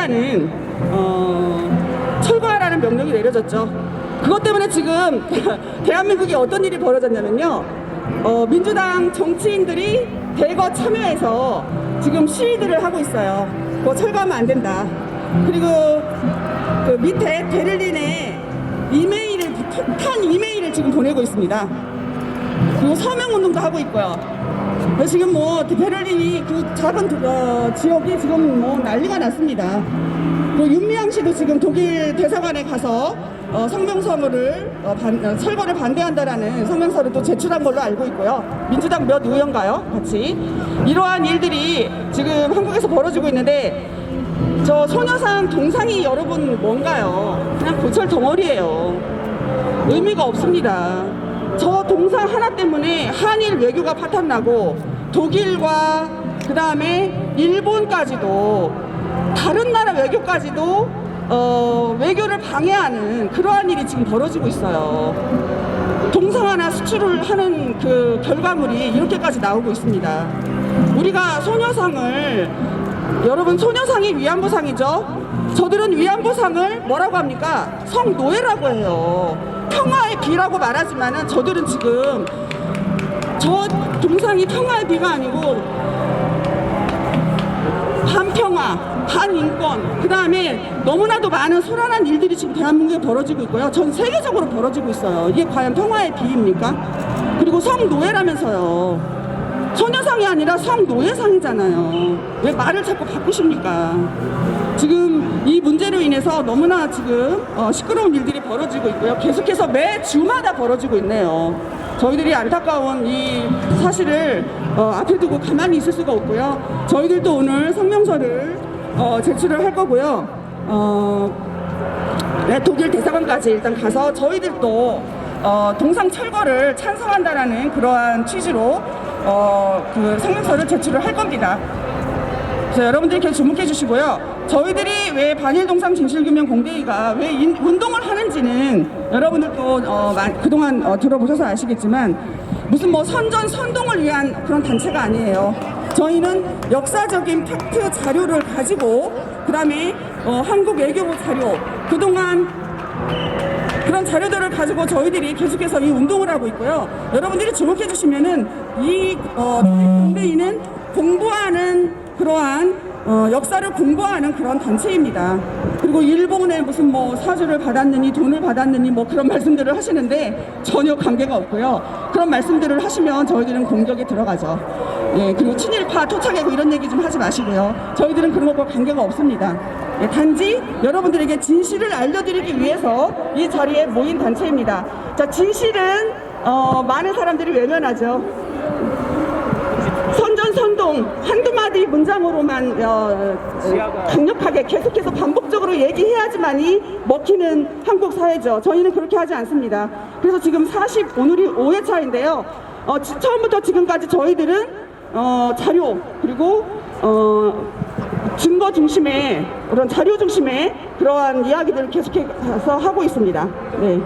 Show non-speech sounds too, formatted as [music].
일단은 어, 철거하라는 명령이 내려졌죠. 그것 때문에 지금 [laughs] 대한민국에 어떤 일이 벌어졌냐면요. 어, 민주당 정치인들이 대거 참여해서 지금 시위들을 하고 있어요. 그거 철거하면 안 된다. 그리고 그 밑에 베를린에 이메일을 폭탄 이메일을 지금 보내고 있습니다. 그리고 서명 운동도 하고 있고요. 지금 뭐 베를린이 그 작은 도- 어, 지역이 지금 뭐 난리가 났습니다. 그 윤미향 씨도 지금 독일 대사관에 가서 어, 성명서를 어, 반- 어, 철거를 반대한다라는 성명서를 또 제출한 걸로 알고 있고요. 민주당 몇 의원가요? 같이 이러한 일들이 지금 한국에서 벌어지고 있는데 저 소녀상 동상이 여러분 뭔가요? 그냥 고철 덩어리예요. 의미가 없습니다. 저 동상 하나 때문에 한일 외교가 파탄나고 독일과 그 다음에 일본까지도 다른 나라 외교까지도 어, 외교를 방해하는 그러한 일이 지금 벌어지고 있어요. 동상 하나 수출을 하는 그 결과물이 이렇게까지 나오고 있습니다. 우리가 소녀상을 여러분 소녀상이 위안부상이죠. 저들은 위안부상을 뭐라고 합니까? 성노예라고 해요. 평화의 비라고 말하지만은 저들은 지금 저 동상이 평화의 비가 아니고 반평화, 반인권, 그 다음에 너무나도 많은 소란한 일들이 지금 대한민국에 벌어지고 있고요. 전 세계적으로 벌어지고 있어요. 이게 과연 평화의 비입니까? 그리고 성노예라면서요. 소녀상이 아니라 성노예상이잖아요. 왜 말을 자꾸 바꾸십니까? 지금 이 문제로 인해서 너무나 지금 어, 시끄러운 일들이 벌어지고 있고요. 계속해서 매 주마다 벌어지고 있네요. 저희들이 안타까운 이 사실을 어, 앞에 두고 가만히 있을 수가 없고요. 저희들도 오늘 성명서를 어, 제출을 할 거고요. 어, 네, 독일 대사관까지 일단 가서 저희들도 어, 동상 철거를 찬성한다라는 그러한 취지로 어, 그 성명서를 제출을 할 겁니다. 그래서 여러분들이 계속 주목해 주시고요. 저희들이 왜 반일 동상 진실규명 공대회가 왜 인- 운동을 하는지는 여러분들도 어, 마- 그동안 어, 들어보셔서 아시겠지만 무슨 뭐 선전 선동을 위한 그런 단체가 아니에요. 저희는 역사적인 팩트 자료를 가지고 그다음에 어, 한국 외교부 자료 그동안 그런 자료들을 가지고 저희들이 계속해서 이 운동을 하고 있고요. 여러분들이 주목해 주시면은 이 어, 공대인은 공부하는 그러한 어, 역사를 공부하는 그런 단체입니다. 그리고 일본에 무슨 뭐 사주를 받았느니 돈을 받았느니 뭐 그런 말씀들을 하시는데 전혀 관계가 없고요. 그런 말씀들을 하시면 저희들은 공격에 들어가죠. 예, 그리고 친일파 토착이고 이런 얘기 좀 하지 마시고요. 저희들은 그런 것과 관계가 없습니다. 예, 단지 여러분들에게 진실을 알려드리기 위해서 이 자리에 모인 단체입니다. 자, 진실은 어, 많은 사람들이 외면하죠. 한두 마디 문장으로만 어, 어, 강력하게 계속해서 반복적으로 얘기해야지만이 먹히는 한국 사회죠. 저희는 그렇게 하지 않습니다. 그래서 지금 40 오늘이 5회 차인데요. 어, 지- 처음부터 지금까지 저희들은 어, 자료 그리고 어, 증거 중심의 그런 자료 중심의 그러한 이야기들을 계속해서 하고 있습니다. 네.